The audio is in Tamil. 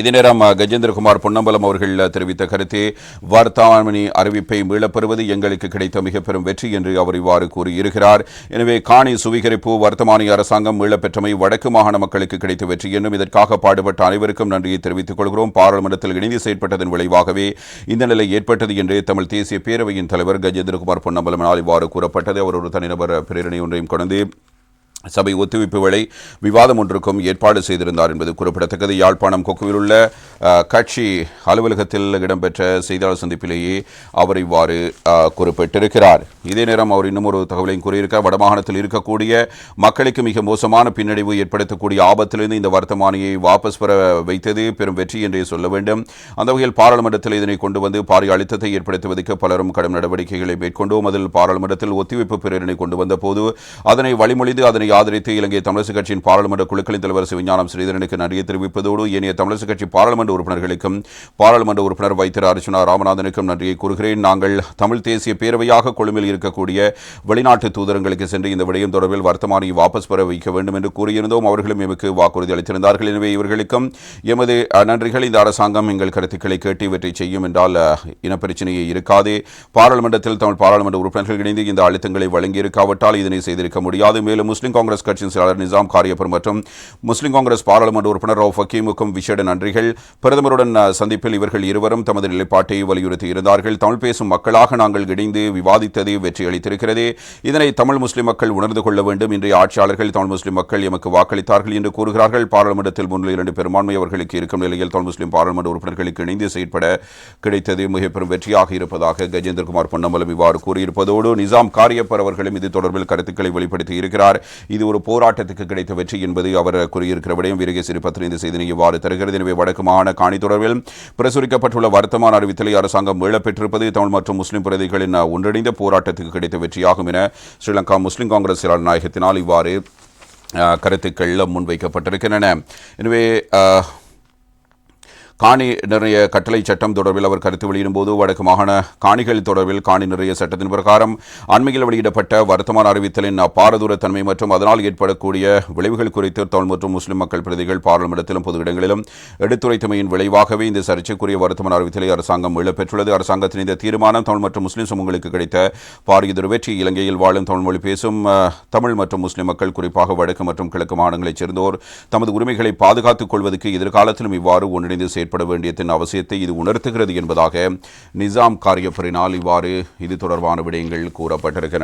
இதே நேரம் கஜேந்திரகுமார் பொன்னம்பலம் அவர்கள் தெரிவித்த கருத்து வர்த்தமானி அறிவிப்பை மீளப்பெறுவது எங்களுக்கு கிடைத்த மிக பெரும் வெற்றி என்று அவர் இவ்வாறு கூறியிருக்கிறார். எனவே காணி சுவீகரிப்பு வர்த்தமானி அரசாங்கம் மீளப்பெற்றமை வடக்கு மாகாண மக்களுக்கு கிடைத்த வெற்றி என்றும் இதற்காக பாடுபட்ட அனைவருக்கும் நன்றியை தெரிவித்துக் கொள்கிறோம். பாராளுமன்றத்தில் இணைந்து செயற்பட்டதன் விளைவாகவே இந்த நிலை ஏற்பட்டது என்று தமிழ் தேசிய பேரவையின் தலைவர் கஜேந்திரகுமார் பொன்னம்பலமனால் இவ்வாறு கூறப்பட்டது. அவர் ஒரு தனிநபர் பிரேரணை ஒன்றையும் கொண்டு சபை ஒத்துழைப்பு வேளை விவாதம் ஒன்றுக்கும் ஏற்பாடு செய்திருந்தார் என்பது குறிப்பிடத்தக்கது. யாழ்ப்பாணம் கொக்குவில் உள்ள கட்சி அலுவலகத்தில் இடம்பெற்ற செய்தியாளர் சந்திப்பிலேயே அவர் இவ்வாறு குறிப்பிட்டிருக்கிறார். இதே நேரம் அவர் இன்னும் ஒரு தகவலையும் கூறியிருக்கார் வடமாகாணத்தில் இருக்கக்கூடிய மக்களுக்கு மிக மோசமான பின்னடைவு ஏற்படுத்தக்கூடிய ஆபத்திலிருந்து இந்த வர்த்தமானியை வாபஸ் பெற வைத்தது பெரும் வெற்றி என்றே சொல்ல வேண்டும். அந்த வகையில் பாராளுமன்றத்தில் இதனை கொண்டு வந்து பாரிய அழுத்தத்தை ஏற்படுத்துவதற்கு பலரும் கடும் நடவடிக்கைகளை மேற்கொண்டோம். அதில் பாராளுமன்றத்தில் ஒத்திவைப்பு பிரேரணை கொண்டு வந்த போது அதனை வழிமொழிந்து அதனை ஆதரித்து இலங்கை தமிழரசுக் கட்சியின் பாராளுமன்ற குழுக்களின் தலைவர் சிவஞானம் ஸ்ரீதரனுக்கு நன்றியை தெரிவிப்பதோடு ஏனைய தமிழரசுக் கட்சி பாராளுமன்ற உறுப்பினர்களுக்கும் பாராளுமன்ற உறுப்பினர் வைத்திர அர்ச்சுனா ராமநாதனுக்கும் நன்றியை கூறுகிறேன். நாங்கள் தமிழ் தேசிய பேரவையாக கொழும்பில் இருக்கக்கூடிய வெளிநாட்டு தூதரங்களுக்கு சென்று இந்த விடயம் தொடர்பில் வர்த்தமானியை வாபஸ் பெற வைக்க வேண்டும் என்று கூறியிருந்தோம். அவர்களும் எமக்கு வாக்குறுதி அளித்திருந்தார்கள். எனவே இவர்களுக்கும் எமது நன்றிகள். இந்த அரசாங்கம் எங்கள் கருத்துக்களை கேட்டு இவற்றை செய்யும் என்றால் இனப்பிரச்சனையே இருக்காது. பாராளுமன்றத்தில் தமிழ் பாராளுமன்ற உறுப்பினர்கள் இணைந்து இந்த அழுத்தங்களை வழங்கியிருக்காவிட்டால் இதனை செய்திருக்க முடியாது. மேலும் முஸ்லிம் காங்கிரஸ் கட்சியின் செயலாளர் நிசாம் காரியப்பர் மற்றும் முஸ்லிம் காங்கிரஸ் பாராளுமன்ற உறுப்பினர் ரவுஃப் ஹக்கீமுக்கும் விசேட நன்றிகள். பிரதமருடன் சந்திப்பில் இவர்கள் இருவரும் தமது நிலைப்பாட்டை வலியுறுத்தி இருந்தார்கள். தமிழ் பேசும் மக்களாக நாங்கள் இணைந்து விவாதித்தது வெற்றியளித்திருக்கிறது இதனை தமிழ் முஸ்லிம் மக்கள் உணர்ந்து கொள்ள வேண்டும். இன்றைய ஆட்சியாளர்கள் தமிழ் முஸ்லிம் மக்கள் எமக்கு வாக்களித்தார்கள் என்று கூறுகிறார்கள். பாராளுமன்றத்தில் முன்னிலை இரண்டு பெரும்பான்மை அவர்களுக்கு இருக்கும் நிலையில் தமிழ் முஸ்லிம் பாராளுமன்ற உறுப்பினர்களுக்கு இணைந்து செயற்பட கிடைத்தது மிகப்பெரும் வெற்றியாக இருப்பதாக கஜேந்திரகுமார் பொன்னம்பலம் இவ்வாறு கூறியிருப்பதோடு நிசாம் காரியப்பர் அவர்களும் இது தொடர்பில் கருத்துக்களை வெளிப்படுத்தி இருக்கிறார். இது ஒரு போராட்டத்துக்கு கிடைத்த வெற்றி என்பது அவர் கூறியிருக்கிற விடயம். வீரகேசரி பத்திரிகை செய்தினை இவ்வாறு தருகிறது எனவே வடக்கு மாகாண காணி தொடர்பில் பிரசுரிக்கப்பட்டுள்ள வருத்தமான அறிவித்தலை அரசாங்கம் மீளப்பெற்றிருப்பது தமிழ் மற்றும் முஸ்லிம் பிரதிகளின் ஒன்றிணைந்த போராட்டத்துக்கு கிடைத்த வெற்றியாகும் என ஸ்ரீலங்கா முஸ்லிம் காங்கிரஸ் செயலாளர் நாயகத்தினால் இவ்வாறு கருத்துக்கள் முன்வைக்கப்பட்டிருக்கின்றன. எனவே காணி நிறைய கட்டளை சட்டம் தொடர்பில் அவர் கருத்து வெளியிடும்போது வடக்கு மாகாண காணிகள் தொடர்பில் காணி நிறைய சட்டத்தின் பிரகாரம் அண்மையில் வெளியிடப்பட்ட வர்த்தமான அறிவித்தலின் பாரதூரத்தன்மை மற்றும் அதனால் ஏற்படக்கூடிய விளைவுகள் குறித்து தமிழ் மற்றும் முஸ்லிம் மக்கள் பிரதிகள் பாராளுமன்றத்திலும் பொது இடங்களிலும் எடுத்துரைத்தமையின் விளைவாகவே இந்த சர்ச்சைக்குரிய வர்த்தமான அறிவித்தலை அரசாங்கம் இழப்பெற்றுள்ளது அரசாங்கத்தின் இந்த தீர்மானம் தமிழ் மற்றும் முஸ்லிம் சமூகங்களுக்கு கிடைத்த பாரிய வெற்றி இலங்கையில் வாழும் தமிழ் மொழி பேசும் தமிழ் மற்றும் முஸ்லிம் மக்கள் குறிப்பாக வடக்கு மற்றும் கிழக்கு மாநிலங்களைச் சேர்ந்தோர் தமது உரிமைகளை பாதுகாத்துக் கொள்வதற்கு எதிர்காலத்திலும் இவ்வாறு ஒன்றிணைந்து செயற்பட வேண்டியதன் அவசியத்தை இது உணர்த்துகிறது என்பதாக நிசாம் காரியப்பரினால் இவ்வாறு இது தொடர்பான விடயங்கள் கூறப்பட்டிருக்கின்றன.